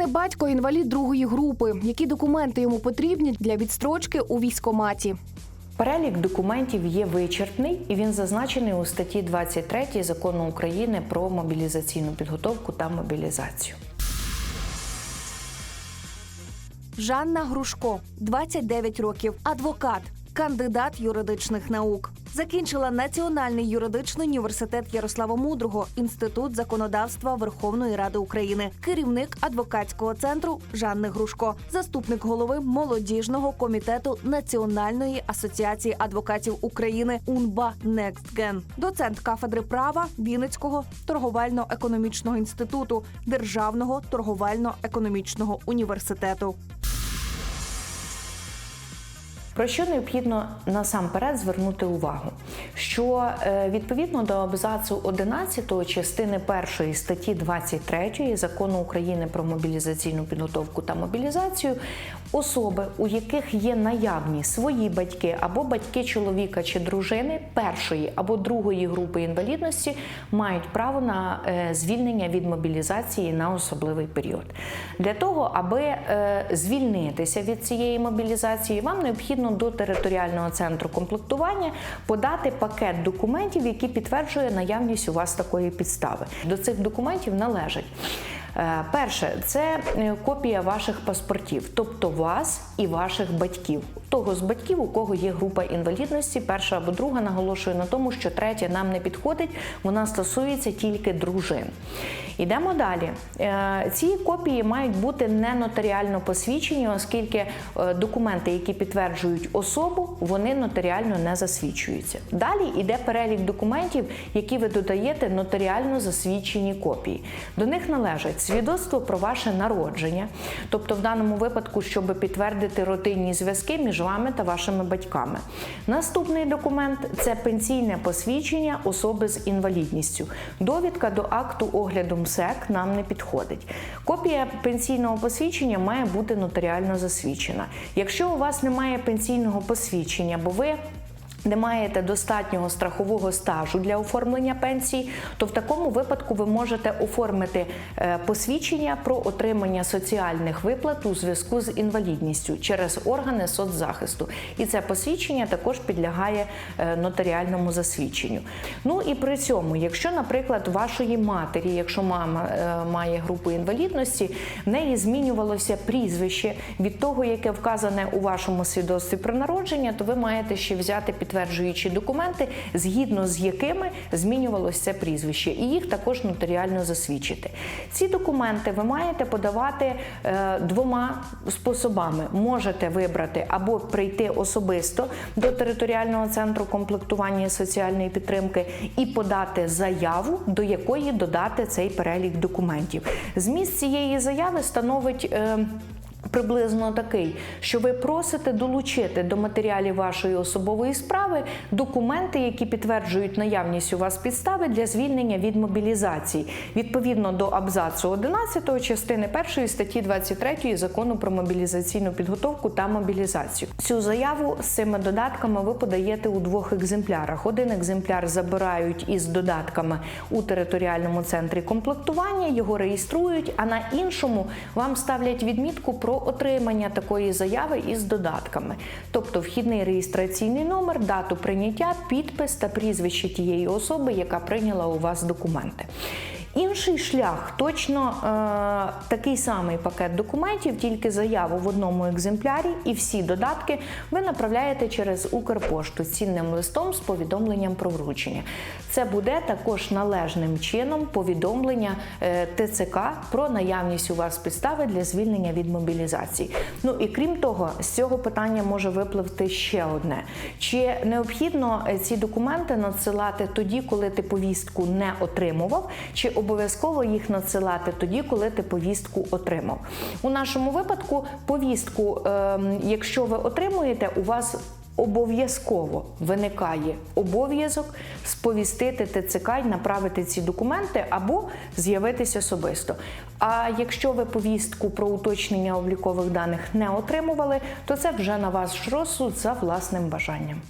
мене батько інвалід другої групи. Які документи йому потрібні для відстрочки у військкоматі? Перелік документів є вичерпний і він зазначений у статті 23 закону України про мобілізаційну підготовку та мобілізацію. Жанна Грушко, 29 років, адвокат, кандидат юридичних наук. Закінчила Національний юридичний університет Ярослава Мудрого, інститут законодавства Верховної Ради України, керівник адвокатського центру Жанни Грушко, заступник голови молодіжного комітету Національної асоціації адвокатів України УНБА «Некстген», доцент кафедри права Вінницького торговельно-економічного інституту Державного торговельно-економічного університету. Про що необхідно насамперед звернути увагу? Що е, відповідно до абзацу 11 частини 1 статті 23 закону України про мобілізаційну підготовку та мобілізацію, особи, у яких є наявні свої батьки або батьки чоловіка чи дружини першої або другої групи інвалідності, мають право на е, звільнення від мобілізації на особливий період. Для того, аби е, звільнитися від цієї мобілізації, вам необхідно до територіального центру комплектування подати пакет документів, які підтверджує наявність у вас такої підстави. До цих документів належать. е, Перше, це е, копія ваших паспортів, тобто вас і ваших батьків. Того з батьків, у кого є група інвалідності, перша або друга, наголошую на тому, що третя нам не підходить, вона стосується тільки дружин. Йдемо далі. Е, Ці копії мають бути не нотаріально посвідчені, оскільки е, документи, які підтверджують особу, вони нотаріально не засвідчуються. Далі йде перелік документів, які ви додаєте нотаріально засвідчені копії. До них належать свідоцтво про ваше народження, тобто в даному випадку, щоб підтвердити родинні зв'язки між вами та вашими батьками. Наступний документ це пенсійне посвідчення особи з інвалідністю. Довідка до акту огляду МСЕК нам не підходить. Копія пенсійного посвідчення має бути нотаріально засвідчена. Якщо у вас немає пенсійного посвідчення, бо ви не маєте достатнього страхового стажу для оформлення пенсії, то в такому випадку ви можете оформити е, посвідчення про отримання соціальних виплат у зв'язку з інвалідністю через органи соцзахисту. І це посвідчення також підлягає е, нотаріальному засвідченню. Ну і при цьому, якщо, наприклад, вашої матері, якщо мама е, має групу інвалідності, в неї змінювалося прізвище від того, яке вказане у вашому свідоцтві про народження, то ви маєте ще взяти підтверджуючі документи, згідно з якими змінювалося це прізвище, і їх також нотаріально засвідчити. Ці документи ви маєте подавати е, двома способами. Можете вибрати або прийти особисто до територіального центру комплектування соціальної підтримки і подати заяву, до якої додати цей перелік документів. Зміст цієї заяви становить. Приблизно такий, що ви просите долучити до матеріалів вашої особової справи документи, які підтверджують наявність у вас підстави для звільнення від мобілізації, відповідно до абзацу 11 частини 1 статті 23 закону про мобілізаційну підготовку та мобілізацію. Цю заяву з цими додатками ви подаєте у двох екземплярах. Один екземпляр забирають із додатками у територіальному центрі комплектування, його реєструють, а на іншому вам ставлять відмітку про отримання такої заяви із додатками, тобто вхідний реєстраційний номер, дату прийняття, підпис та прізвище тієї особи, яка прийняла у вас документи. Інший шлях точно е, такий самий пакет документів, тільки заяву в одному екземплярі, і всі додатки ви направляєте через Укрпошту цінним листом з повідомленням про вручення. Це буде також належним чином повідомлення е, ТЦК про наявність у вас підстави для звільнення від мобілізації. Ну і крім того, з цього питання може випливти ще одне: чи необхідно е, ці документи надсилати тоді, коли ти повістку не отримував, чи обов'язково їх надсилати тоді, коли ти повістку отримав. У нашому випадку повістку, ем, якщо ви отримуєте, у вас Обов'язково виникає обов'язок сповістити ТЦК і направити ці документи або з'явитись особисто. А якщо ви повістку про уточнення облікових даних не отримували, то це вже на ваш розсуд за власним бажанням.